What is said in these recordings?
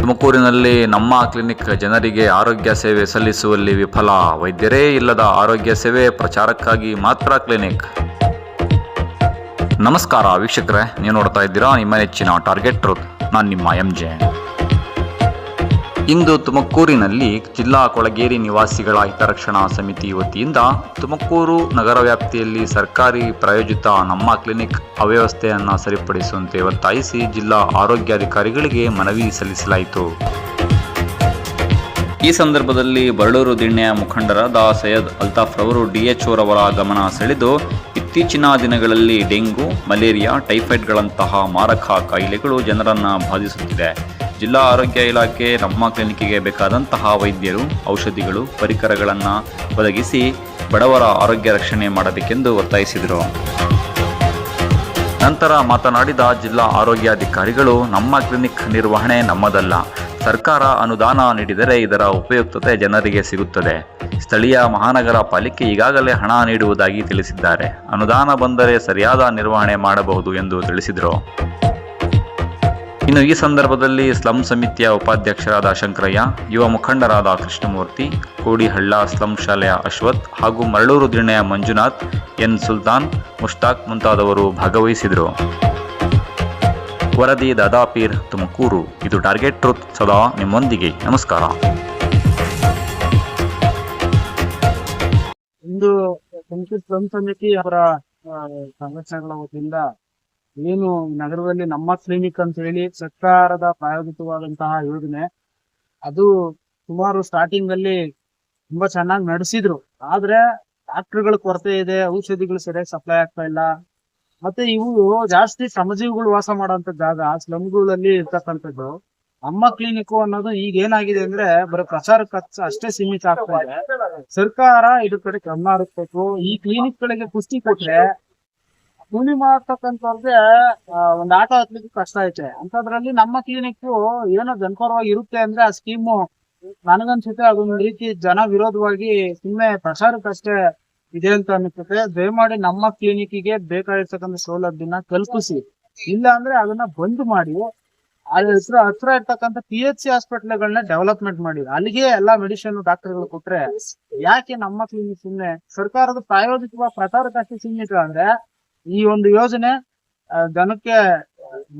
ತುಮಕೂರಿನಲ್ಲಿ ನಮ್ಮ ಕ್ಲಿನಿಕ್ ಜನರಿಗೆ ಆರೋಗ್ಯ ಸೇವೆ ಸಲ್ಲಿಸುವಲ್ಲಿ ವಿಫಲ. ವೈದ್ಯರೇ ಇಲ್ಲದ ಆರೋಗ್ಯ ಸೇವೆ ಪ್ರಚಾರಕ್ಕಾಗಿ ಮಾತ್ರ ಕ್ಲಿನಿಕ್. ನಮಸ್ಕಾರ ವೀಕ್ಷಕರೇ, ನೀವು ನೋಡ್ತಾ ಇದ್ದೀರಾ ನಿಮ್ಮ ನೆಚ್ಚಿನ ಟಾರ್ಗೆಟ್ ಟ್ರೂತ್ ನಾನು ನಿಮ್ಮ ಎಂ ಜೆ ಇಂದು ತುಮಕೂರಿನಲ್ಲಿ ಜಿಲ್ಲಾ ಕೊಳಗೇರಿ ನಿವಾಸಿಗಳ ಹಿತರಕ್ಷಣಾ ಸಮಿತಿ ವತಿಯಿಂದ ತುಮಕೂರು ನಗರ ವ್ಯಾಪ್ತಿಯಲ್ಲಿ ಸರ್ಕಾರಿ ಪ್ರಾಯೋಜಿತ ನಮ್ಮ ಕ್ಲಿನಿಕ್ ಅವ್ಯವಸ್ಥೆಯನ್ನು ಸರಿಪಡಿಸುವಂತೆ ಒತ್ತಾಯಿಸಿ ಜಿಲ್ಲಾ ಆರೋಗ್ಯಾಧಿಕಾರಿಗಳಿಗೆ ಮನವಿ ಸಲ್ಲಿಸಲಾಯಿತು. ಈ ಸಂದರ್ಭದಲ್ಲಿ ಬರಳೂರು ದಿಣ್ಣೆಯ ಮುಖಂಡರಾದ ಸೈಯದ್ ಅಲ್ತಾಫ್ ರವರು ಡಿಎಚ್ಒ ರವರ ಗಮನ ಸೆಳೆದು, ಇತ್ತೀಚಿನ ದಿನಗಳಲ್ಲಿ ಡೆಂಗು, ಮಲೇರಿಯಾ, ಟೈಫಾಯ್ಡ್ಗಳಂತಹ ಮಾರಕ ಕಾಯಿಲೆಗಳು ಜನರನ್ನು ಬಾಧಿಸುತ್ತಿದೆ. ಜಿಲ್ಲಾ ಆರೋಗ್ಯ ಇಲಾಖೆ, ನಮ್ಮ ಕ್ಲಿನಿಕ್ಗೆ ಬೇಕಾದಂತಹ ವೈದ್ಯರು, ಔಷಧಿಗಳು, ಪರಿಕರಗಳನ್ನು ಒದಗಿಸಿ ಬಡವರ ಆರೋಗ್ಯ ರಕ್ಷಣೆ ಮಾಡಬೇಕೆಂದು ಒತ್ತಾಯಿಸಿದರು. ನಂತರ ಮಾತನಾಡಿದ ಜಿಲ್ಲಾ ಆರೋಗ್ಯಾಧಿಕಾರಿಗಳು ನಮ್ಮ ಕ್ಲಿನಿಕ್ ನಿರ್ವಹಣೆ ನಮ್ಮದಲ್ಲ. ಸರ್ಕಾರ ಅನುದಾನ ನೀಡಿದರೆ ಇದರ ಉಪಯುಕ್ತತೆ ಜನರಿಗೆ ಸಿಗುತ್ತದೆ. ಸ್ಥಳೀಯ ಮಹಾನಗರ ಪಾಲಿಕೆ ಈಗಾಗಲೇ ಹಣ ನೀಡುವುದಾಗಿ ತಿಳಿಸಿದ್ದಾರೆ. ಅನುದಾನ ಬಂದರೆ ಸರಿಯಾದ ನಿರ್ವಹಣೆ ಮಾಡಬಹುದು ಎಂದು ತಿಳಿಸಿದರು. ಇನ್ನು ಈ ಸಂದರ್ಭದಲ್ಲಿ ಸ್ಲಂ ಸಮಿತಿಯ ಉಪಾಧ್ಯಕ್ಷರಾದ ಶಂಕರಯ್ಯ, ಯುವ ಮುಖಂಡರಾದ ಕೃಷ್ಣಮೂರ್ತಿ, ಕೋಡಿಹಳ್ಳ ಸ್ಲಂ ಶಾಲೆಯ ಅಶ್ವಥ್ ಹಾಗೂ ಮರಳೂರು ದಿಣ್ಣೆಯ ಮಂಜುನಾಥ್, ಎನ್ ಸುಲ್ತಾನ್, ಮುಷ್ತಾಕ್ ಮುಂತಾದವರು ಭಾಗವಹಿಸಿದರು. ವರದಿ ದಾದಾಪೀರ್ ತುಮಕೂರು. ಇದು ಟಾರ್ಗೆಟ್ ಟ್ರೂತ್ ಸದಾ ನಿಮ್ಮೊಂದಿಗೆ. ನಮಸ್ಕಾರ. ಇಂದು ಅವರ ಸಂಘಟನೆಗಳ ವತಿಯಿಂದ ಏನು ನಗರದಲ್ಲಿ ನಮ್ಮ ಕ್ಲಿನಿಕ್ ಅಂತ ಹೇಳಿ ಸರ್ಕಾರದ ಪ್ರಾಯೋಜಿತವಾದಂತಹ ಯೋಜನೆ. ಅದು ಸುಮಾರು ಸ್ಟಾರ್ಟಿಂಗ್ ಅಲ್ಲಿ ತುಂಬಾ ಚೆನ್ನಾಗಿ ನಡೆಸಿದ್ರು. ಆದ್ರೆ ಡಾಕ್ಟರ್ಗಳ ಕೊರತೆ ಇದೆ, ಔಷಧಿಗಳು ಸರಿಯಾಗಿ ಸಪ್ಲೈ ಆಗ್ತಾ ಇಲ್ಲ. ಮತ್ತೆ ಇವು ಜಾಸ್ತಿ ಶ್ರಮಜೀವಿಗಳು ವಾಸ ಮಾಡುವಂತ ಜಾಗ, ಸ್ಲಮ್ಗಳಲ್ಲಿ ಇರ್ತಕ್ಕಂಥದ್ದು. ನಮ್ಮ ಕ್ಲಿನಿಕ್ ಅನ್ನೋದು ಈಗ ಏನಾಗಿದೆ ಅಂದ್ರೆ ಬರೀ ಪ್ರಚಾರ ಖರ್ಚು ಅಷ್ಟೇ ಸೀಮಿತ ಆಗ್ತಾ ಇದೆ. ಸರ್ಕಾರ ಇದ್ರ ಕಡೆ ಗಮನ ಹರಿಸ್ಬೇಕು. ಈ ಕ್ಲಿನಿಕ್ ಗಳಿಗೆ ಪುಷ್ಟಿ ಕೊಟ್ರೆ ಕೂಲಿ ಮಾಡ್ತಕ್ಕಂಥವ್ರಿಗೆ ಒಂದು ಆಟೋ ಹತ್ಲಿಕ್ಕೆ ಕಷ್ಟ ಐತೆ. ಅಂತದ್ರಲ್ಲಿ ನಮ್ಮ ಕ್ಲಿನಿಕ್ ಏನೋ ಜನಪರವಾಗಿ ಇರುತ್ತೆ ಅಂದ್ರೆ ಆ ಸ್ಕೀಮು ನನಗನ್ಸುತ್ತೆ ಅದೊಂದ್ ರೀತಿ ಜನ ವಿರೋಧವಾಗಿ ಸುಮ್ಮನೆ ಪ್ರಸಾರಕ್ಕಷ್ಟೇ ಇದೆ ಅಂತ ಅನ್ಸುತ್ತೆ ದಯಮಾಡಿ ನಮ್ಮ ಕ್ಲಿನಿಕ್ಗೆ ಬೇಕಾಗಿರ್ತಕ್ಕಂಥ ಸೌಲಭ್ಯನ ಕಲ್ಪಿಸಿ. ಇಲ್ಲ ಅಂದ್ರೆ ಅದನ್ನ ಬಂದ್ ಮಾಡಿ. ಅದ್ರ ಹತ್ರ ಹತ್ರ ಇರ್ತಕ್ಕಂಥ ಪಿ ಎಚ್ ಸಿ ಹಾಸ್ಪಿಟ್ಲ್ಗಳನ್ನ ಡೆವಲಪ್ಮೆಂಟ್ ಮಾಡಿ. ಅಲ್ಲಿಗೆ ಎಲ್ಲಾ ಮೆಡಿಸಿನ್ ಡಾಕ್ಟರ್ಗಳು ಕೊಟ್ರೆ ಯಾಕೆ ನಮ್ಮ ಕ್ಲಿನಿಕ್ ಸುಮ್ನೆ? ಸರ್ಕಾರದ ಪ್ರಾಯೋಜಿತವಾದ ಪ್ರಚಾರಕ್ಕಷ್ಟೇ ಸೀಮಿತ ಅಂದ್ರೆ ಈ ಒಂದು ಯೋಜನೆ ಜನಕ್ಕೆ,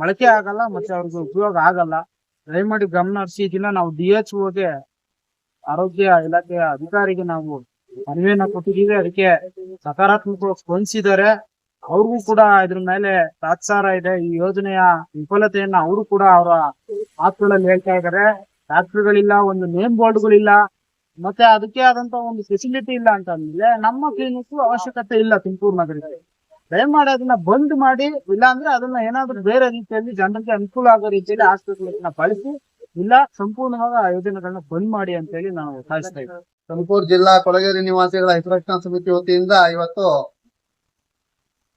ಬಳಕೆ ಆಗಲ್ಲ ಮತ್ತೆ ಅವ್ರಿಗೆ ಉಪಯೋಗ ಆಗಲ್ಲ. ದಯಮಾಡಿ ಗಮನ ಹರಿಸಿ ಇದನ್ನ ನಾವು ಡಿ ಎಚ್ ಓಗೆ ಆರೋಗ್ಯ ಇಲಾಖೆಯ ಅಧಿಕಾರಿಗೆ ನಾವು ಮನವಿಯನ್ನ ಕೊಟ್ಟಿದ್ದೀವಿ. ಅದಕ್ಕೆ ಸಕಾರಾತ್ಮಕವಾಗಿ ಸ್ಪಂದಿಸಿದ್ದಾರೆ. ಅವ್ರಿಗೂ ಕೂಡ ಇದ್ರ ಮೇಲೆ ತಾತ್ಸಾರ ಇದೆ. ಈ ಯೋಜನೆಯ ವಿಫಲತೆಯನ್ನ ಅವರು ಕೂಡ ಅವರ ಮಾತುಗಳಲ್ಲಿ ಹೇಳ್ತಾ ಇದ್ದಾರೆ. ಡಾಕ್ಟರ್ಗಳಿಲ್ಲ ಒಂದು ನೇಮ್ ಬೋರ್ಡ್ಗಳಿಲ್ಲ, ಮತ್ತೆ ಅದಕ್ಕೆ ಆದಂತ ಒಂದು ಫೆಸಿಲಿಟಿ ಇಲ್ಲ ಅಂತ ಅಂದ್ಮೇಲೆ ನಮ್ಮ ಕ್ಲಿನಿಕ್ ಅವಶ್ಯಕತೆ ಇಲ್ಲ ತುಮಕೂರು ನಗರಕ್ಕೆ. ದಯಮಾಡಿ ಅದನ್ನ ಬಂದ್ ಮಾಡಿ, ಇಲ್ಲ ಅಂದ್ರೆ ಅದನ್ನ ಏನಾದ್ರೂ ಬೇರೆ ರೀತಿಯಲ್ಲಿ ಜನರಿಗೆ ಅನುಕೂಲ ಆಗೋ ರೀತಿಯಲ್ಲಿ ಆಸ್ಪತ್ರೆಗಳನ್ನ ಬಳಸಿ, ಇಲ್ಲ ಸಂಪೂರ್ಣವಾಗಿ ಆ ಯೋಜನೆಗಳನ್ನ ಬಂದ್ ಮಾಡಿ ಅಂತ ಹೇಳಿ ನಾವು ಒತ್ತಾಯಿಸ್ತಾ ಇದ್ದೀವಿ. ತುಮಕೂರು ಜಿಲ್ಲಾ ಕೊಳಗೇರಿ ನಿವಾಸಿಗಳ ಹಿತರಕ್ಷಣಾ ಸಮಿತಿ ವತಿಯಿಂದ ಇವತ್ತು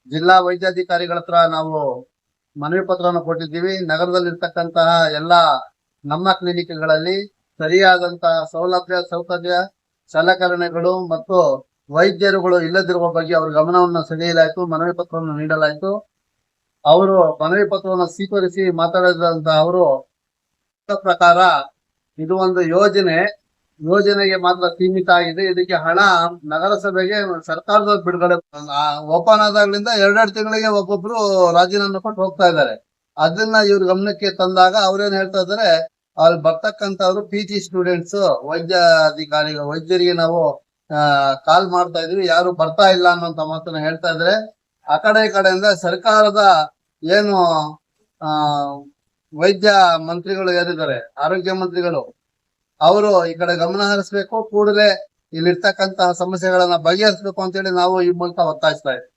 ಜಿಲ್ಲಾ ವೈದ್ಯಾಧಿಕಾರಿಗಳ ಹತ್ರ ನಾವು ಮನವಿ ಪತ್ರವನ್ನು ಕೊಟ್ಟಿದ್ದೀವಿ. ನಗರದಲ್ಲಿರ್ತಕ್ಕಂತಹ ಎಲ್ಲಾ ನಮ್ಮ ಕ್ಲಿನಿಕ್ಗಳಲ್ಲಿ ಸರಿಯಾದಂತಹ ಸೌಲಭ್ಯ, ಸೌಕರ್ಯ, ಸಲಕರಣೆಗಳು ಮತ್ತು ವೈದ್ಯರುಗಳು ಇಲ್ಲದಿರುವ ಬಗ್ಗೆ ಅವರ ಗಮನವನ್ನು ಸೆಳೆಯಲಾಯಿತು, ಮನವಿ ಪತ್ರವನ್ನು ನೀಡಲಾಯಿತು. ಅವರು ಮನವಿ ಪತ್ರವನ್ನು ಸ್ವೀಕರಿಸಿ ಮಾತಾಡಿದಂತಹ ಅವರು ಪ್ರಕಾರ ಇದು ಒಂದು ಯೋಜನೆ. ಯೋಜನೆಗೆ ಮಾತ್ರ ಸೀಮಿತ ಆಗಿದೆ. ಇದಕ್ಕೆ ಹಣ ನಗರಸಭೆಗೆ ಸರ್ಕಾರದ ಬಿಡುಗಡೆ ಓಪನ್ ಆದಾಗ್ಲಿಂದ ಎರಡೆರಡು ತಿಂಗಳಿಗೆ ಒಬ್ಬೊಬ್ರು ರಾಜೀನಾಮೆ ಕೊಟ್ಟು ಹೋಗ್ತಾ ಇದ್ದಾರೆ. ಅದನ್ನ ಇವ್ರ ಗಮನಕ್ಕೆ ತಂದಾಗ ಅವ್ರೇನ್ ಹೇಳ್ತಾ ಇದಾರೆ ಅಲ್ಲಿ ಬರ್ತಕ್ಕಂಥವ್ರು ಪಿ ಜಿ ಸ್ಟೂಡೆಂಟ್ಸ್ ವೈದ್ಯ ಅಧಿಕಾರಿಗಳು ವೈದ್ಯರಿಗೆ ನಾವು ಕಾಲ್ ಮಾಡ್ತಾ ಇದ್ವಿ. ಯಾರು ಬರ್ತಾ ಇಲ್ಲ ಅನ್ನೋಂತ ಮಾತನ್ನ ಹೇಳ್ತಾ ಇದ್ರೆ, ಆ ಕಡೆ ಈ ಕಡೆಯಿಂದ ಸರ್ಕಾರದ ಏನು, ಆ, ವೈದ್ಯ ಮಂತ್ರಿಗಳು ಏನಿದ್ದಾರೆ, ಆರೋಗ್ಯ ಮಂತ್ರಿಗಳು, ಅವರು ಈ ಕಡೆ ಗಮನ ಹರಿಸ್ಬೇಕು. ಕೂಡಲೇ ಇಲ್ಲಿರ್ತಕ್ಕಂತಹ ಸಮಸ್ಯೆಗಳನ್ನ ಬಗೆಹರಿಸಬೇಕು ಅಂತೇಳಿ ನಾವು ಈ ಮೂಲಕ ಒತ್ತಾಯಿಸ್ತಾ ಇದ್ದೀವಿ